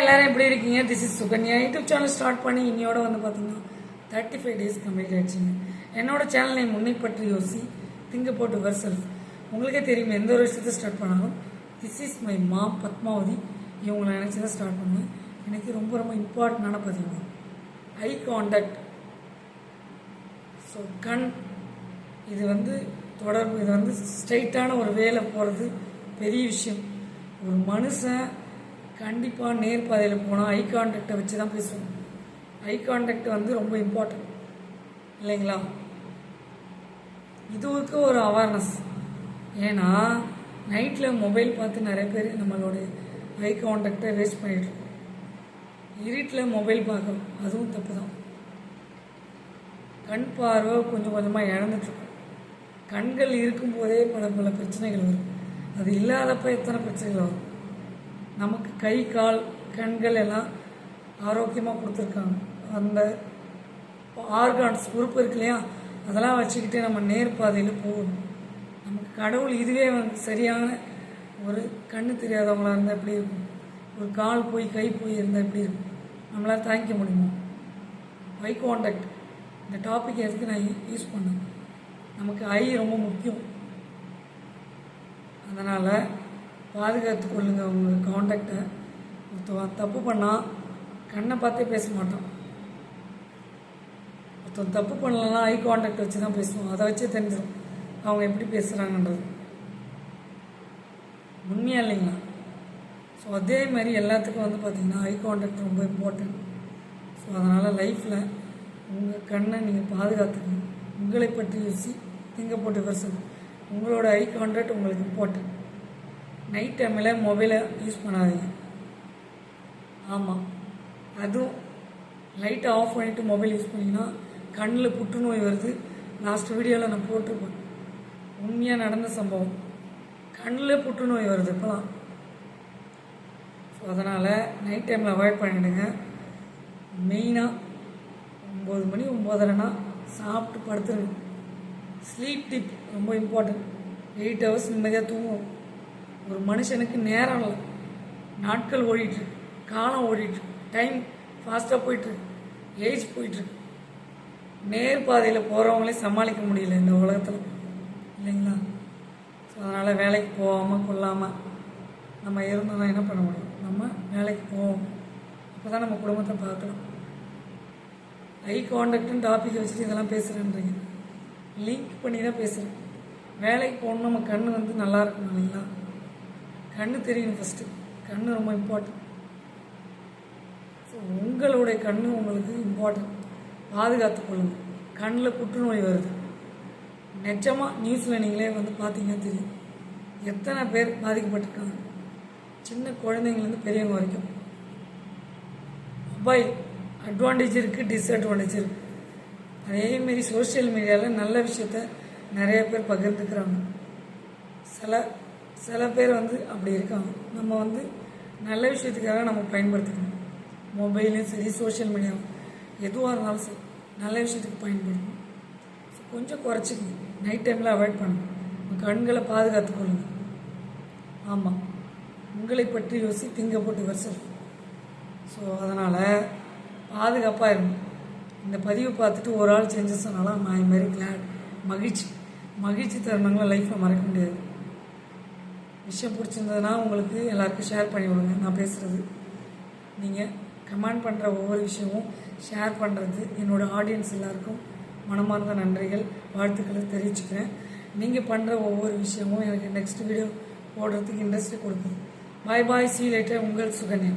எல்லாரும் எப்படி இருக்கீங்க? This is Sukanya. YouTube channel start பண்ணி இன்னையோட வந்து பார்த்தீங்கன்னா தேர்ட்டி ஃபைவ் டேஸ் கம்ப்ளீட் ஆயிடுச்சுங்க. என்னோட சேனலை முன்னை பற்றி யோசி. திங்க போட்டு வர் செல்ஃப் உங்களுக்கே தெரியும் எந்த ஒரு விஷயத்தை ஸ்டார்ட் பண்ணாலும் திஸ் இஸ் மை மா பத்மாவதி. இவங்களை நினச்சி தான் ஸ்டார்ட் பண்ணுவேன். எனக்கு ரொம்ப ரொம்ப இம்பார்ட்டண்டான பதிவு. ஐ காண்டாக்ட் ஸோ கண். இது வந்து தொடர்பு. இது வந்து ஸ்ட்ரைட்டான ஒரு வேலை போகிறது பெரிய விஷயம். ஒரு மனுஷன் கண்டிப்பாக நேர்பாதையில் போனால் ஐ கான்டாக்டை வச்சு தான் பேசுவோம். ஐ கான்டாக்ட் வந்து ரொம்ப இம்பார்ட்டன்ட் இல்லைங்களா? இதுவுக்கு ஒரு அவேர்னஸ் ஏன்னா நைட்டில் மொபைல் பார்த்து நிறைய பேர் நம்மளோட ஐ கான்டாக்டை வேஸ்ட் பண்ணிட்டுருக்கோம் இருட்டில் மொபைல் பார்க்குறோம் அதுவும் தப்பு தான் கண் பார்வை கொஞ்சம் கொஞ்சமாக இழந்துட்டுருக்கும் கண்கள் இருக்கும்போதே பல பல பிரச்சனைகள் வரும். அது இல்லாதப்ப எத்தனை பிரச்சனைகள் வரும்? நமக்கு கை கால் கண்கள் எல்லாம் ஆரோக்கியமாக கொடுத்துருக்காங்க. அந்த ஆர்கான்ஸ் உறுப்பு இருக்கு இல்லையா? அதெல்லாம் வச்சுக்கிட்டு நம்ம நேர்பாதையில் போகணும். நமக்கு கடவுள் இதுவே வந்து சரியான ஒரு கண்ணு தெரியாதவங்களாக இருந்தால் எப்படி இருக்கும்? ஒரு கால் போய் கை போய் இருந்தால் எப்படி இருக்கும்? நம்மளால் தாங்கிக்க முடியுமா? ஐ காண்டாக்ட் இந்த டாபிக் எதுக்கு நான் யூஸ் பண்ணேன்? நமக்கு ஐ ரொம்ப முக்கியம். அதனால் பாதுகாத்து கொள்ளுங்கள் உங்கள் காண்டாக்டை ஒருத்தவன் தப்பு பண்ணால் கண்ணை பார்த்தே பேச மாட்டோம் ஒருத்தன் தப்பு பண்ணலன்னா ஐ காண்டாக்ட் வச்சு தான் பேசுவோம் அதை வச்சே தெரிஞ்சிடும் அவங்க எப்படி பேசுகிறாங்கன்றது உண்மையாக இல்லைங்களா? ஸோ அதே மாதிரி எல்லாத்துக்கும் வந்து பார்த்திங்கன்னா ஐ காண்டாக்ட் ரொம்ப இம்பார்ட்டன்ட் ஸோ அதனால் லைஃப்பில் உங்கள் கண்ணை நீங்கள் பாதுகாத்துக்கணும். உங்களை பற்றி யோசி திங்க போட்டு பர்சன் உங்களோட ஐ கான்டாக்ட் உங்களுக்கு இம்பார்ட்டன்ட் நைட் டைமில் மொபைலை யூஸ் பண்ணாதீங்க. ஆமாம் அதுவும் லைட்டை ஆஃப் பண்ணிவிட்டு மொபைல் யூஸ் பண்ணிங்கன்னா கண்ணில் புற்றுநோய் வருது. லாஸ்ட் வீடியோவில் நான் போட்டிருப்பேன். உண்மையாக நடந்த சம்பவம். கண்ணில் புற்றுநோய் வருது இப்போலாம் ஸோ அதனால் நைட் டைமில் அவாய்ட் பண்ணிவிடுங்க மெயினாக ஒம்பது மணி ஒம்போதரைனா சாப்பிட்டு படுத்துருங்க. ஸ்லீப் டிப் ரொம்ப இம்பார்ட்டன்ட் எயிட் ஹவர்ஸ் நிம்மதியாக தூங்கும் ஒரு மனுஷனுக்கு நேரம் இல்லை. நாட்கள் ஓடிட்டுருக்கு காலம் ஓடிட்டுருக்கு டைம் ஃபாஸ்ட்டாக போயிட்டுருக்கு ஏஜ் போயிட்டுருக்கு நேர் பாதையில் போகிறவங்களே சமாளிக்க முடியல இந்த உலகத்தில். இல்லைங்களா? ஸோ அதனால் வேலைக்கு போகாமல் கொள்ளாமல் நம்ம இருந்தோம்னா என்ன பண்ண முடியும்? நம்ம வேலைக்கு போவோம். அப்போ தான் நம்ம குடும்பத்தை பார்க்கலாம் ஐ காண்டாக்டுன்னு டாபிக் வச்சுட்டு இதெல்லாம் பேசுகிறேன்றீங்க லிங்க் பண்ணி தான் பேசுகிறேன் வேலைக்கு போகணும் நம்ம கண் வந்து நல்லா இருக்கணும் இல்லைங்களா? கண்ணு தெரியணும் ஃபஸ்ட்டு கண்ணு ரொம்ப இம்பார்ட்டன்ட் ஸோ உங்களுடைய கண்ணு உங்களுக்கு இம்பார்ட்டன்ட் பாதுகாத்து கொள்ளுங்க. கண்ணில் புற்றுநோய் வருது. நிஜமாக நியூஸில் நீங்களே வந்து பார்த்தீங்கன்னா தெரியும். எத்தனை பேர் பாதிக்கப்பட்டிருக்காங்க? சின்ன குழந்தைங்கலேருந்து பெரியவங்க வரைக்கும். மொபைல் அட்வான்டேஜ் இருக்குது டிஸ்அட்வான்டேஜ் இருக்குது அதேமாரி சோஷியல் மீடியாவில் நல்ல விஷயத்த நிறைய பேர் பகிர்ந்துக்கிறாங்க. சில சில பேர் வந்து அப்படி இருக்காங்க. நம்ம வந்து நல்ல விஷயத்துக்காக நம்ம பயன்படுத்திக்கணும். மொபைலும் சரி சோஷியல் மீடியாவும் எதுவாக இருந்தாலும் சரி நல்ல விஷயத்துக்கு பயன்படுத்தணும். ஸோ கொஞ்சம் குறைச்சிக்கணும். நைட் டைமில் அவாய்ட் பண்ணணும். உங்கள் கண்களை பாதுகாத்து கொள்ளுங்க. ஆமாம் உங்களை பற்றி யோசி திங்க போட்டு வருஷம் ஸோ அதனால் பாதுகாப்பாக இருக்கும் இந்த பதிவை பார்த்துட்டு ஒரு ஆள் செஞ்சு சொன்னாலும் நான் இதுமாரி கிளாட் மகிழ்ச்சி. மகிழ்ச்சி தருணங்களை லைஃப்பில் மறக்க முடியாது. விஷயம் பிடிச்சிருந்ததுன்னா உங்களுக்கு எல்லாருக்கும் ஷேர் பண்ணி விடுங்க. நான் பேசுகிறது நீங்கள் கமெண்ட் பண்ணுற ஒவ்வொரு விஷயமும் ஷேர் பண்ணுறது என்னோடய ஆடியன்ஸ் எல்லாருக்கும் மனமார்ந்த நன்றிகள் வாழ்த்துக்களை தெரிவிச்சுக்கிறேன். நீங்கள் பண்ணுற ஒவ்வொரு விஷயமும் எனக்கு நெக்ஸ்ட் வீடியோ போடுறதுக்கு இன்ட்ரெஸ்ட் கொடுக்குது பாய் பாய் சீ லேட்டர் உங்கள் சுகன்யா.